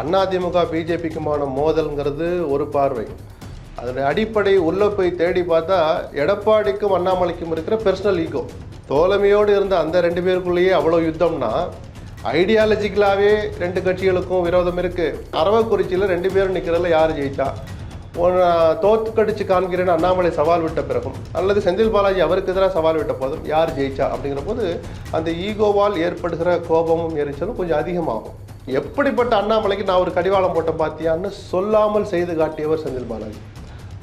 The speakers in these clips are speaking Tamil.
அதிமுக பிஜேபிக்குமான மோதல்ங்கிறது ஒரு பார்வை. அதனுடைய அடிப்படை உள்ளே போய் தேடி பார்த்தா எடப்பாடிக்கும் அண்ணாமலைக்கும் இருக்கிற பர்சனல் ஈகோ தோழமையோடு இருந்த அந்த ரெண்டு பேருக்குள்ளேயே அவ்வளோ யுத்தம்னா ஐடியாலஜிக்கலாகவே ரெண்டு கட்சிகளுக்கும் விரோதம் இருக்குது அரவக்குறிச்சியில் ரெண்டு பேரும் நிற்கிறதுல யார் ஜெயிச்சா ஒன்று தோத்து கடிச்சு காண்கிறேன்னு அண்ணாமலை சவால் விட்ட பிறகும் அல்லது செந்தில் பாலாஜி அவருக்கு எதிராக சவால் விட்ட போதும் யார் ஜெயிச்சா அப்படிங்கிற போது அந்த ஈகோவால் ஏற்படுகிற கோபமும் எரிச்சலும் கொஞ்சம் அதிகமாகும். எப்படிப்பட்ட அண்ணாமலைக்கு நான் ஒரு கடிவாளம் போட்ட பார்த்தியான்னு சொல்லாமல் செய்து காட்டியவர் செந்தில் பாலாஜி.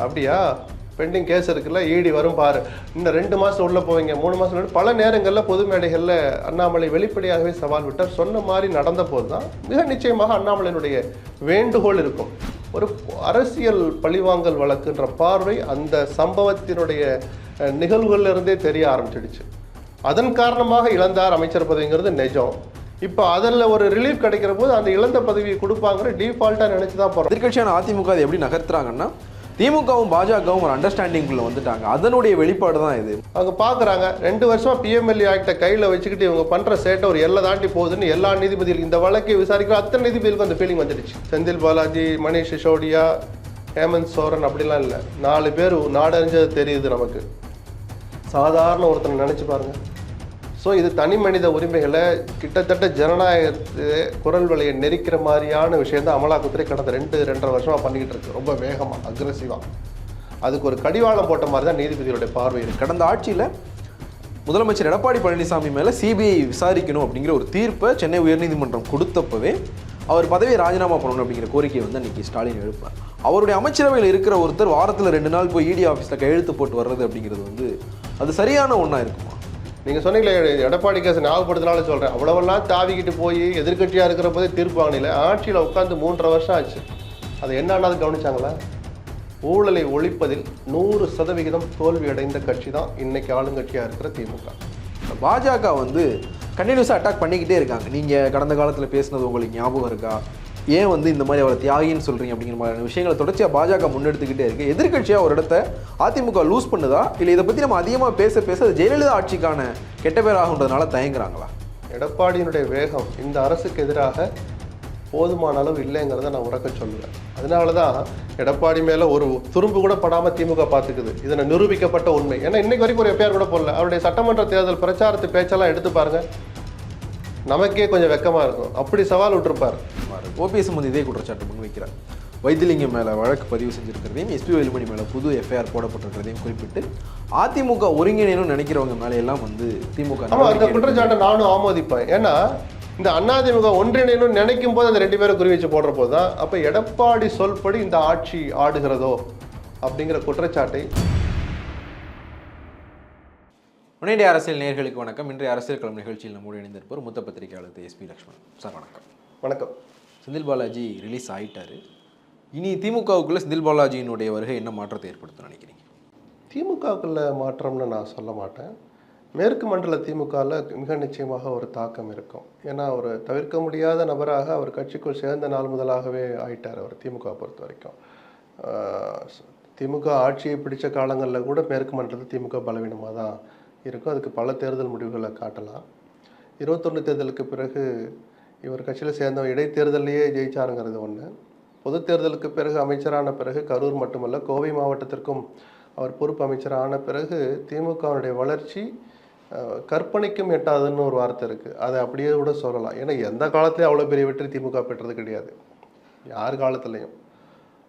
அப்படியா? பெண்டிங் கேஸ் இருக்குல்ல ஈடி வரும் பாரு. இன்னும் ரெண்டு மாதம் உள்ளே போவீங்க. மூணு மாதம் பல நேரங்களில் பொது மேடைகளில் அண்ணாமலை வெளிப்படையாகவே சவால் விட்டார். சொன்ன மாதிரி நடந்த போது தான் மிக நிச்சயமாக அண்ணாமலையினுடைய வேண்டுகோள் இருக்கும். ஒரு அரசியல் பழிவாங்கல் வழக்குன்ற பார்வை அந்த சம்பவத்தினுடைய நிகழ்வுகளிலிருந்தே இருந்தே தெரிய ஆரம்பிச்சிடுச்சு. அதன் காரணமாக இழந்தார் அமைச்சர் பதவிங்கிறது நிஜம். இப்போ அதில் ஒரு ரிலீஃப் கிடைக்கிற போது அந்த இழந்த பதவியை கொடுப்பாங்கிற டிஃபால்ட்டாக நினச்சி தான் போகிறோம் எதிர்கட்சியான அதிமுக அதை எப்படி நகர்த்துறாங்கன்னா திமுகவும் பாஜகவும் ஒரு அண்டர்ஸ்டாண்டிங்குள்ள வந்துட்டாங்க. அதனுடைய வெளிப்பாடு தான் இது. அவங்க பார்க்குறாங்க ரெண்டு வருஷமா பிஎம்எல்ஏ ஆக்டை கையில் வச்சுக்கிட்டு இவங்க பண்ணுற சேட்டை ஒரு எல்லை தாண்டி போகுதுன்னு எல்லா நீதிபதிகளும் இந்த வழக்கை விசாரிக்கிற அத்தனை நீதிபதிகளுக்கும் அந்த ஃபீலிங் வந்துடுச்சு. செந்தில் பாலாஜி மணிஷ் சிசோடியா ஹேமந்த் சோரன் அப்படிலாம் இல்லை. நாலு பேர் நாடறிஞ்சது தெரியுது நமக்கு. சாதாரண ஒருத்தனை நினச்சி பாருங்க. ஸோ இது தனி மனித உரிமைகளை கிட்டத்தட்ட ஜனநாயகத்து குரல் வலையை நெரிக்கிற மாதிரியான விஷயம் தான் அமலாக்கத்துறை கடந்த ரெண்டு ரெண்டரை வருஷமாக பண்ணிக்கிட்டு இருக்கு. ரொம்ப வேகமாக அக்ரஸிவாக அதுக்கு ஒரு கடிவாளம் போட்ட மாதிரி தான் நீதிபதிகளுடைய பார்வை இருக்குது கடந்த ஆட்சியில் முதலமைச்சர் எடப்பாடி பழனிசாமி மேலே சிபிஐ விசாரிக்கணும் அப்படிங்கிற ஒரு தீர்ப்பை சென்னை உயர்நீதிமன்றம் கொடுத்தப்பவே அவர் பதவியை ராஜினாமா பண்ணணும் அப்படிங்கிற கோரிக்கையை வந்து அன்றைக்கி ஸ்டாலின் எழுப்பார். அவருடைய அமைச்சரவையில் இருக்கிற ஒருத்தர் வாரத்தில் ரெண்டு நாள் போய் இடி ஆஃபீஸில் கையெழுத்து போட்டு வர்றது அப்படிங்கிறது வந்து அது சரியான ஒன்றா இருக்குமா? நீங்கள் சொன்னீங்களே எடப்பாடி கேஸ் ஞாபகப்படுத்தினாலும் சொல்கிறேன் அவ்வளவெல்லாம் தாவிக்கிட்டு போய் எதிர்கட்சியாக இருக்கிற போதே தீர்ப்பு வாங்கினீங்களே ஆட்சியில் உட்காந்து மூன்றரை வருஷம் ஆச்சு. அது என்னன்னாது கவனிச்சாங்களா? ஊழலை ஒழிப்பதில் நூறு சதவிகிதம் தோல்வி அடைந்த கட்சி தான் இன்னைக்கு ஆளுங்கட்சியாக இருக்கிற திமுக. பாஜக வந்து கண்டினியூஸாக அட்டாக் பண்ணிக்கிட்டே இருக்காங்க. நீங்கள் கடந்த காலத்தில் பேசுனது உங்களுக்கு ஞாபகம் இருக்கா? ஏன் வந்து இந்த மாதிரி அவரை தியாகின்னு சொல்கிறீங்க அப்படிங்கிற மாதிரியான விஷயங்களை தொடர்ச்சியாக பாஜக முன்னெடுத்துக்கிட்டே இருக்குது எதிர்கட்சியாக ஒரு இடத்த அதிமுக லூஸ் பண்ணுதா? இல்லை இதை பற்றி நம்ம அதிகமாக பேச பேச அது ஜெயலலிதா ஆட்சிக்கான கெட்ட பேர் ஆகுன்றதுனால தயங்குறாங்களா? எடப்பாடியினுடைய வேகம் இந்த அரசுக்கு எதிராக போதுமான அளவு இல்லைங்கிறத நான் உறக்க சொல்லுவேன். அதனால தான் எடப்பாடி மேலே ஒரு துரும்பு கூட படாமல் திமுக பார்த்துக்குது இதனை நிரூபிக்கப்பட்ட உண்மை. ஏன்னா இன்னைக்கு வரைக்கும் ஒரு எப்பயார் கூட போடல. அவருடைய சட்டமன்ற தேர்தல் பிரச்சாரத்து பேச்செல்லாம் எடுத்து பாருங்கள் நமக்கே கொஞ்சம் வெக்கமாக இருக்கும். அப்படி சவால் விட்டுருப்பார். ஓபிஎஸ் வந்து இதே குற்றச்சாட்டு முன்வைக்கிறார் வைத்திலிங்கம் மேலே வழக்கு பதிவு செஞ்சிருக்கிறதையும் எஸ்பி வேலுமணி மேலே புது எஃப்ஐஆர் போடப்பட்டிருக்கிறதையும் குறிப்பிட்டு அதிமுக ஒருங்கிணைன்னு நினைக்கிறவங்க மேலே எல்லாம் வந்து திமுக அந்த குற்றச்சாட்டை நானும் ஆமோதிப்பேன். ஏன்னா இந்த அதிமுக ஒன்றிணைன்னு நினைக்கும் போது அந்த ரெண்டு பேரும் குறி வச்சு போடுற போது தான் அப்போ எடப்பாடி சொல்படி இந்த ஆட்சி ஆடுகிறதோ அப்படிங்கிற குற்றச்சாட்டை முன்னேறிய அரசியல் நேயர்களுக்கு வணக்கம். இன்றைய அரசியல் களம் நிகழ்ச்சியில் நம்மோடு இணைந்திருப்போர் மூத்த பத்திரிகையாளர் எஸ்பி லக்ஷ்மணன். சார் வணக்கம். வணக்கம். செந்தில் பாலாஜி ரிலீஸ் ஆயிட்டாரு. இனி திமுகவுக்குள்ள செந்தில் பாலாஜியினுடைய வருகை என்ன மாற்றத்தை ஏற்படுத்தும் நினைக்கிறீங்க? திமுகவுக்குள்ள மாற்றம்னு நான் சொல்ல மாட்டேன். மேற்கு மண்டல திமுகவில் மிக நிச்சயமாக ஒரு தாக்கம் இருக்கும். ஏன்னா ஒரு தவிர்க்க முடியாத நபராக அவர் கட்சிக்குள் சேர்ந்த நாள் முதலாகவே ஆயிட்டார் அவர் திமுக பொறுத்த வரைக்கும். திமுக ஆட்சியை பிடிச்ச காலங்களில் கூட மேற்கு மண்டலத்தில் திமுக பலவீனமாக தான் இருக்கும் அதுக்கு பல தேர்தல் முடிவுகளை காட்டலாம். இருபத்தொன்று தேர்தலுக்கு பிறகு இவர் கட்சியில் சேர்ந்தவன் இடைத்தேர்தலையே ஜெயிச்சாருங்கிறது ஒன்று பொது தேர்தலுக்கு பிறகு அமைச்சரான பிறகு கரூர் மட்டுமல்ல கோவை மாவட்டத்திற்கும் அவர் பொறுப்பு அமைச்சரான பிறகு திமுகவுடைய வளர்ச்சி கற்பனைக்கும் எட்டாதுன்னு ஒரு வார்த்தை இருக்குது அதை அப்படியே கூட சொல்லலாம். ஏன்னா எந்த காலத்துலேயும் அவ்வளோ பெரிய வெற்றி திமுக பெற்றது கிடையாது. யார் காலத்துலேயும்.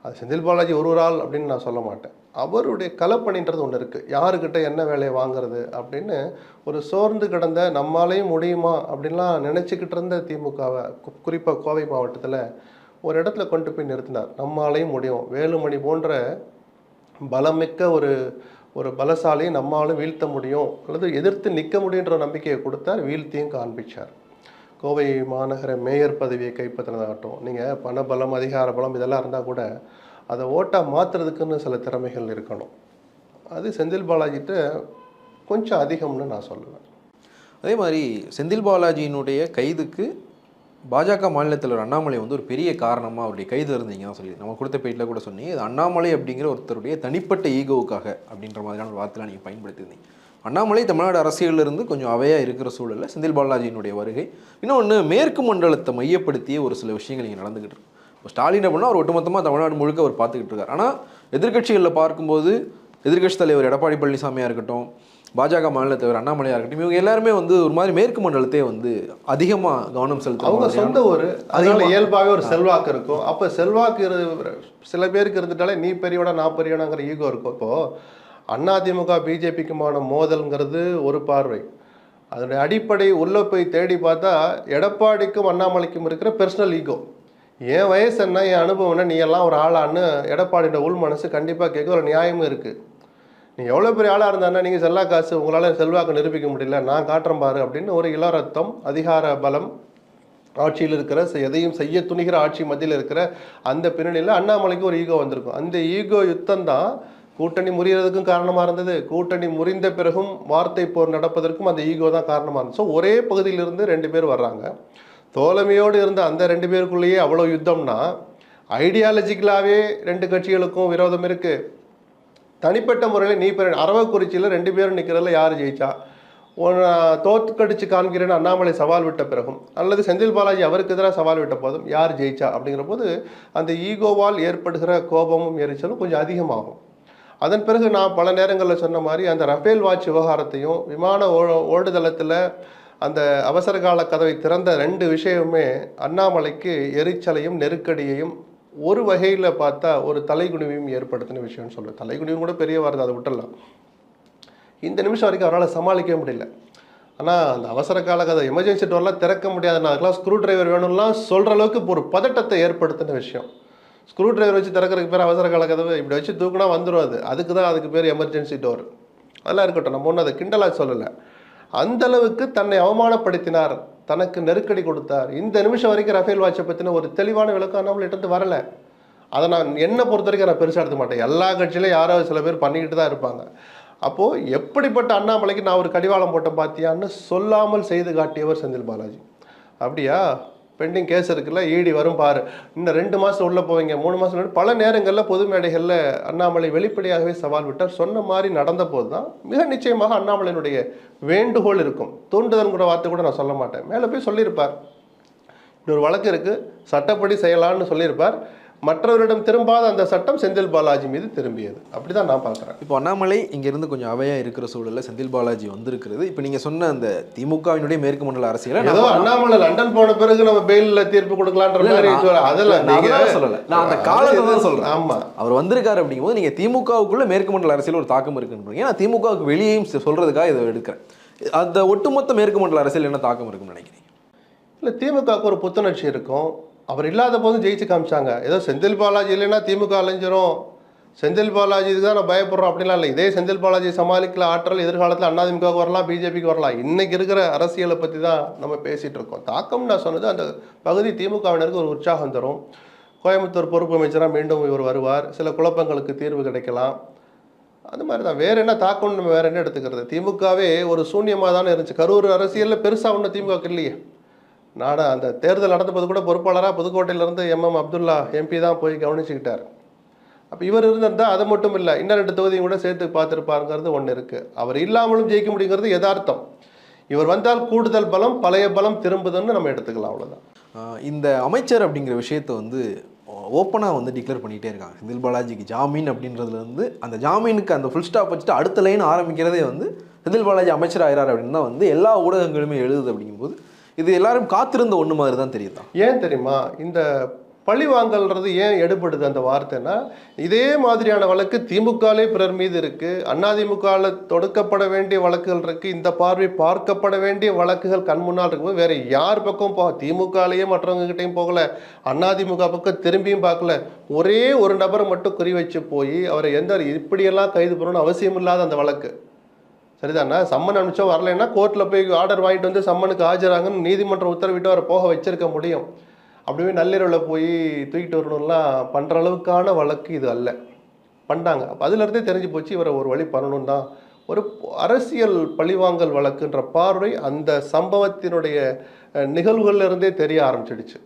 அது செந்தில் பாலாஜி ஒரு ஒரு ஆள் அப்படின்னு நான் சொல்ல மாட்டேன். அவருடைய கலப்பணின்றது ஒன்று இருக்குது யாருக்கிட்ட என்ன வேலையை வாங்குறது அப்படின்னு ஒரு சோர்ந்து கிடந்த நம்மாலையும் முடியுமா அப்படின்லாம் நினச்சிக்கிட்டு இருந்த திமுகவை குறிப்பாக கோவை மாவட்டத்தில் ஒரு இடத்துல கொண்டு போய் நிறுத்தினார். நம்மாலையும் முடியும். வேலுமணி போன்ற பலமிக்க ஒரு ஒரு பலசாலியை நம்மளாலும் வீழ்த்த முடியும். அல்லது எதிர்த்து நிற்க முடியுன்ற நம்பிக்கையை கொடுத்தார். வீழ்த்தியும் காண்பிச்சார். கோவை மாநகர மேயர் பதவியை கைப்பற்றினதாகட்டும் நீங்கள் பணபலம் அதிகார பலம் இதெல்லாம் இருந்தால் கூட அதை ஓட்டாக மாற்றுறதுக்குன்னு சில திறமைகள் இருக்கணும். அது செந்தில் பாலாஜிட்ட கொஞ்சம் அதிகம்னு நான் சொல்லுவேன். அதே மாதிரி செந்தில் பாலாஜியினுடைய கைதுக்கு பாஜக மாநில தலைவர் அண்ணாமலை வந்து ஒரு பெரிய காரணமாக அவருடைய கைது இருந்தீங்கன்னு சொல்லி நம்ம கொடுத்த பேட்டில் கூட சொன்னீங்க. இது அண்ணாமலை அப்படிங்கிற ஒருத்தருடைய தனிப்பட்ட ஈகோவுக்காக அப்படின்ற மாதிரியான ஒரு வார்த்தைலாம் நீங்கள் பயன்படுத்தியிருந்தீங்க. அண்ணாமலை தமிழ்நாடு அரசியல்ல இருந்து கொஞ்சம் அவையாக இருக்கிற சூழலில் செந்தில் பாலாஜியினுடைய வருகை. இன்னொன்று மேற்கு மண்டலத்தை மையப்படுத்திய ஒரு சில விஷயங்கள் இங்கே நடந்துகிட்டு இருக்கு. ஸ்டாலின் அப்படின்னா அவர் ஒட்டுமொத்தமாக தமிழ்நாடு முழுக்க அவர் பார்த்துக்கிட்டு இருக்கார். ஆனால் எதிர்க்கட்சிகளில் பார்க்கும்போது எதிர்க்கட்சி தலைவர் எடப்பாடி பழனிசாமியாக இருக்கட்டும் பாஜக மாநில தலைவர் அண்ணாமலையாக இருக்கட்டும் இவங்க எல்லாருமே வந்து ஒரு மாதிரி மேற்கு மண்டலத்தையே வந்து அதிகமாக கவனம் அவங்க செலுத்துறாங்க சொந்த ஊர் அதனால இயல்பாகவே ஒரு செல்வாக்கு இருக்கும். அப்போ செல்வாக்கு சில பேருக்கு இருந்துட்டாலே நீ பெரியவனா நான் பெரியவனாங்கிற ஈகோ இருக்கும். இப்போ அதிமுக பிஜேபிக்குமான மோதல்ங்கிறது ஒரு பார்வை. அதனுடைய அடிப்படை உள்ள போய் தேடி பார்த்தா எடப்பாடிக்கும் அண்ணாமலைக்கும் இருக்கிற பர்சனல் ஈகோ என் வயசு என்ன என் அனுபவம் என்ன நீ எல்லாம் ஒரு ஆளான்னு எடப்பாடியோட உள் மனசு கண்டிப்பாக கேட்க ஒரு நியாயமும் இருக்குது நீ எவ்வளோ பெரிய ஆளாக இருந்தானா நீங்கள் செல்லா காசு உங்களால் செல்வாக்கு நிரூபிக்க முடியல நான் காட்டுறேன் பாரு அப்படின்னு ஒரு இளரத்தம் அதிகார பலம் ஆட்சியில் இருக்கிற எதையும் செய்ய துணிகிற ஆட்சி மத்தியில் இருக்கிற அந்த பின்னணியில் அண்ணாமலைக்கு ஒரு ஈகோ வந்திருக்கும். அந்த ஈகோ யுத்தம் தான் கூட்டணி முறியறதுக்கும் காரணமாக இருந்தது. கூட்டணி முறிந்த பிறகும் வார்த்தை போர் நடப்பதற்கும் அந்த ஈகோ தான் காரணமாக இருந்தது. ஸோ ஒரே பகுதியிலிருந்து ரெண்டு பேர் வர்றாங்க. தோழமையோடு இருந்த அந்த ரெண்டு பேருக்குள்ளேயே அவ்வளோ யுத்தம்னா ஐடியாலஜிக்கலாகவே ரெண்டு கட்சிகளுக்கும் விரோதம் இருக்குது தனிப்பட்ட முறையில் நீ பெற அரவக்குறிச்சியில் ரெண்டு பேரும் நிற்கிறதுல யார் ஜெயிச்சா? உன்னை தோற்கடிச்சு காண்கிறேன்னு அண்ணாமலை சவால் விட்ட பிறகும் அல்லது செந்தில் பாலாஜி அவருக்கு எதிராக சவால் விட்ட போதும் யார் ஜெயிச்சா அப்படிங்கிற போது அந்த ஈகோவால் ஏற்படுகிற கோபமும் எரிச்சலும் கொஞ்சம் அதிகமாகும். அதன் பிறகு நான் பல நேரங்களில் சொன்ன மாதிரி அந்த ரஃபேல் வாட்ச் விவகாரத்தையும் விமான ஓ ஓடுதளத்தில் அந்த அவசர கால கதவை திறந்த ரெண்டு விஷயமுமே அண்ணாமலைக்கு எரிச்சலையும் நெருக்கடியையும் ஒரு வகையில் பார்த்தா ஒரு தலைகுனிவையும் ஏற்படுத்தின விஷயம்னு சொல்லுவேன் தலைகுனிவும் கூட பெரிய வார்த்தை அதை விட்டுடலாம். இந்த நிமிஷம் வரைக்கும் அவரால் சமாளிக்கவே முடியல. ஆனால் அந்த அவசர கால கதை எமர்ஜென்சி டோர்லாம் திறக்க முடியாது நான் அதுக்கெல்லாம் ஸ்க்ரூ டிரைவர் வேணும்லாம் சொல்கிற அளவுக்கு ஒரு பதட்டத்தை ஏற்படுத்தின விஷயம். ஸ்க்ரூ டிரைவர் வச்சு திறக்கிறதுக்கு பேர் அவசர கால கதவு. இப்படி வச்சு தூக்குனா வந்துடும் அது. அதுக்கு தான் அதுக்கு பேர் எமர்ஜென்சி டோர் அதெல்லாம் இருக்கட்டும். நம்ம ஒன்றும் அதை கிண்டலாக சொல்லலை. அந்த அளவுக்கு தன்னை அவமானப்படுத்தினார். தனக்கு நெருக்கடி கொடுத்தார். இந்த நிமிஷம் வரைக்கும் ரஃபேல் வாட்சை பற்றின ஒரு தெளிவான விளக்கம் நம்மள்ட்ட இருந்து வரல. அதை நான் என்னை பொறுத்த வரைக்கும் நான் பெருசாக எடுத்த மாட்டேன். எல்லா கட்சியிலும் யாராவது சில பேர் பண்ணிக்கிட்டு தான் இருப்பாங்க. அப்போது எப்படிப்பட்ட அண்ணாமலைக்கு நான் ஒரு கடிவாளம் போட்டேன் பார்த்தியான்னு சொல்லாமல் செய்து காட்டியவர் செந்தில் பாலாஜி. அப்படியா? பெண்டிங் கேஸ் இருக்குல்ல ஈடி வரும் பாரு. இன்னும் ரெண்டு மாதம் உள்ளே போவீங்க. மூணு மாதம் பல நேரங்களில் பொது மேடைகளில் அண்ணாமலை வெளிப்படையாகவே சவால் விட்டார். சொன்ன மாதிரி நடந்த போது தான் மிக நிச்சயமாக அண்ணாமலையினுடைய வேண்டுகோள் இருக்கும். தூண்டுதல்ங்கிற வார்த்தை கூட நான் சொல்ல மாட்டேன். மேலே போய் சொல்லியிருப்பார். இன்னொரு வழக்கு இருக்குது சட்டப்படி செய்யலான்னு சொல்லியிருப்பார். மற்றவரிடம் திரும்பாத அந்த சட்டம் செந்தில் பாலாஜி மீது திரும்பியது. அப்படிதான் நான் பார்க்குறேன். இப்போ அண்ணாமலை இங்கேருந்து கொஞ்சம் அவையா இருக்கிற சூழல்ல செந்தில் பாலாஜி வந்திருக்கிறது. இப்போ நீங்க சொன்ன அந்த திமுகவினுடைய மேற்கு மண்டல அரசியலை ஏதோ அண்ணாமலை லண்டன் போன பிறகு நம்ம பெயில்ல தீர்ப்பு கொடுக்கலான்ற மாதிரி அதெல்லாம் நான் நீங்க அதெல்லாம் சொல்லல. நான் அந்த காலத்தை தான் சொல்றேன். ஆமா. அவர் வந்திருக்காரு அப்படிங்கும்போது நீங்க திமுகவுக்குள்ள மேற்கு மண்டல அரசியல் ஒரு தாக்கம் இருக்குன்றீங்க. நான் திமுகவுக்கு வெளியேயும் சொ- சொல்றதுக்காக இதை எடுக்கிறேன். அந்த ஒட்டுமொத்த மேற்கு மண்டல அரசியல் என்ன தாக்கம் இருக்கும்னு நினைக்கிறீங்க? இல்ல திமுகவுக்கு ஒரு புத்துணர்ச்சி இருக்கும். அவர் இல்லாத போதும் ஜெயிச்சு காமிச்சாங்க. ஏதோ செந்தில் பாலாஜி இல்லைன்னா திமுக அலைஞ்சிரும். செந்தில் பாலாஜி இதுதான் நான் பயப்படுறோம் அப்படிலாம் இல்லை. இதே செந்தில் பாலாஜி சமாளிக்கல ஆற்றல் எதிர்காலத்தில் அதிமுகவுக்கு வரலாம் பிஜேபிக்கு வரலாம். இன்னைக்கு இருக்கிற அரசியலை பற்றி தான் நம்ம பேசிகிட்டு இருக்கோம். தாக்கம் நான் சொன்னது அந்த பகுதி திமுகவினருக்கு ஒரு உற்சாகம் தரும். கோயம்புத்தூர் பொறுப்பு அமைச்சராக மீண்டும் இவர் வருவார். சில குழப்பங்களுக்கு தீர்வு கிடைக்கலாம். அந்த மாதிரி தான். வேறு என்ன தாக்கம்னு நம்ம வேறு என்ன எடுத்துக்கிறது? திமுகவே ஒரு சூன்யமாக தானே இருந்துச்சு. கரூர் அரசியலில் பெருசாக ஒன்றும் திமுக இல்லையே. நாடா அந்த தேர்தல் நடந்தபோது கூட பொறுப்பாளராக புதுக்கோட்டையிலேருந்து எம்எம் அப்துல்லா எம்பி தான் போய் கவனிச்சுக்கிட்டார். அப்போ இவர் இருந்திருந்தால் அது மட்டும் இல்லை இன்னும் ரெண்டு தொகுதியும் கூட சேர்த்து பார்த்துருப்பாருங்கிறது ஒன்று இருக்குது அவர் இல்லாமலும் ஜெயிக்க முடியுங்கிறது யதார்த்தம். இவர் வந்தால் கூடுதல் பலம் பழைய பலம் திரும்புதுன்னு நம்ம எடுத்துக்கலாம் அவ்வளோதான் இந்த அமைச்சர் அப்படிங்கிற விஷயத்தை வந்து ஓப்பனாக வந்து டிக்ளேர் பண்ணிகிட்டே இருக்காங்க. செந்தில் பாலாஜிக்கு ஜாமீன் அப்படின்றதுலேருந்து அந்த ஜாமீனுக்கு அந்த ஃபுல் ஸ்டாப் வச்சுட்டு அடுத்த லைன் ஆரம்பிக்கிறதே வந்து செந்தில் பாலாஜி அமைச்சர் ஆகிறார் அப்படின்னு தான் வந்து எல்லா ஊடகங்களுமே எழுதுது அப்படிங்கும்போது இது எல்லாரும் காத்திருந்த ஒன்று மாதிரி தான் தெரியுதா? ஏன் தெரியுமா? இந்த பழிவாங்கல்ன்றது ஏன் எடுபடுது அந்த வார்த்தைன்னா இதே மாதிரியான வழக்கு திமுகலே பிறர் மீது இருக்குது அதிமுகவில் தொடுக்கப்பட வேண்டிய வழக்குகள் இருக்குது இந்த பார்வை பார்க்கப்பட வேண்டிய வழக்குகள் கண் முன்னால் இருக்கும்போது வேறு யார் பக்கம் போக திமுகலேயே மற்றவங்க போகலை போகல அதிமுக பக்கம் திரும்பியும் பார்க்கல. ஒரே ஒரு நபரை மட்டும் குறி வச்சு போய் அவரை எந்த இப்படியெல்லாம் கைது பண்ணணும்னு அவசியம் இல்லாத அந்த வழக்கு. சரிதானா? சம்மன் அனுப்பிச்சோ வரலைன்னா கோர்ட்டில் போய் ஆர்டர் வாங்கிட்டு வந்து சம்மனுக்கு ஆஜராங்கன்னு நீதிமன்றம் உத்தரவிட்டு அவரை போக வச்சிருக்க முடியும். அப்படியே நள்ளிரவில் போய் தூக்கிட்டு வரணும்லாம் பண்ணுற அளவுக்கான வழக்கு இது அல்ல. பண்ணிட்டாங்க அப்போ அதுலேருந்தே தெரிஞ்சு போச்சு இவரை ஒரு வழி பண்ணணும் தான். ஒரு அரசியல் பழிவாங்கல் வழக்குன்ற பார்வை அந்த சம்பவத்தினுடைய நிகழ்வுகள்லேருந்தே நிகழ்வுகள்ல இருந்தே தெரிய ஆரம்பிச்சிடுச்சு.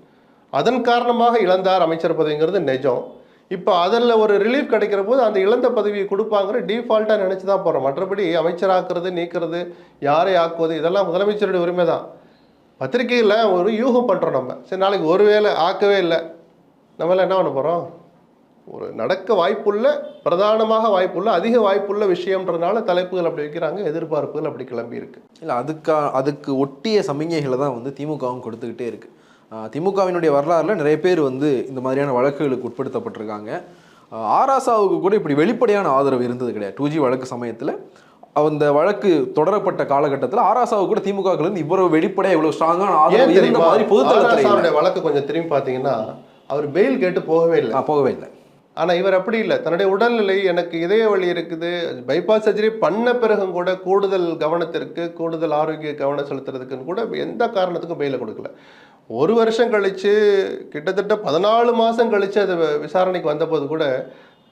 அதன் காரணமாக இழந்தார் அமைச்சர் பதவிங்கிறது நிஜம். இப்போ அதில் ஒரு ரிலீஃப் கிடைக்கிற போது அந்த இழந்த பதவியை கொடுப்பாங்கிற டிஃபால்ட்டாக நினச்சி தான் போகிறோம் மற்றபடி அமைச்சராக்குறது நீக்கிறது யாரை ஆக்குவது இதெல்லாம் முதலமைச்சருடைய உரிமை தான். பத்திரிகையில் ஒரு யூகம் பண்ணுறோம் நம்ம. சரி நாளைக்கு ஒரு வேளை ஆக்கவே இல்லை. நம்மளாம் என்ன பண்ண போகிறோம் ஒரு நடக்க வாய்ப்புள்ள பிரதானமாக வாய்ப்புள்ள அதிக வாய்ப்புள்ள விஷயம்ன்றனால தலைப்புகள் அப்படி வைக்கிறாங்க எதிர்பார்ப்புகள் அப்படி கிளம்பி இருக்கு. இல்லை அதுக்கா அதுக்கு ஒட்டிய சமிகைகளை தான் வந்து திமுகவும் கொடுத்துக்கிட்டே இருக்கு. திமுகவினுடைய வரலாறுல நிறைய பேர் வந்து இந்த மாதிரியான வழக்குகளுக்கு உட்படுத்தப்பட்டிருக்காங்க. ஆராசாவுக்கு கூட இப்படி வெளிப்படையான ஆதரவு இருந்தது கிடையாது. டூ ஜி வழக்கு சமயத்தில் அந்த வழக்கு தொடரப்பட்ட காலகட்டத்தில் ஆராசாவுக்கு கூட திமுக இருந்து இவ்வளவு வெளிப்படையா இவ்வளவு ஸ்ட்ராங்கான ஆதரவு இருந்த மாதிரி ஆராசாவுடைய வழக்கு கொஞ்சம் திரும்பி பார்த்தீங்கன்னா அவர் பெயில் கேட்டு போகவே இல்லை. போகவே இல்லை. ஆனா இவர் அப்படி இல்லை. தன்னுடைய உடல்நிலை எனக்கு இதய வலி இருக்குது. பைபாஸ் சர்ஜரி பண்ண பிறகும் கூட கூடுதல் கவனத்திற்கு கூடுதல் ஆரோக்கிய கவனம் செலுத்துறதுக்குன்னு கூட எந்த காரணத்துக்கும் பெயில கொடுக்கல. ஒரு வருஷம் கழித்து கிட்டத்தட்ட பதினாலு மாதம் கழித்து அது விசாரணைக்கு வந்தபோது கூட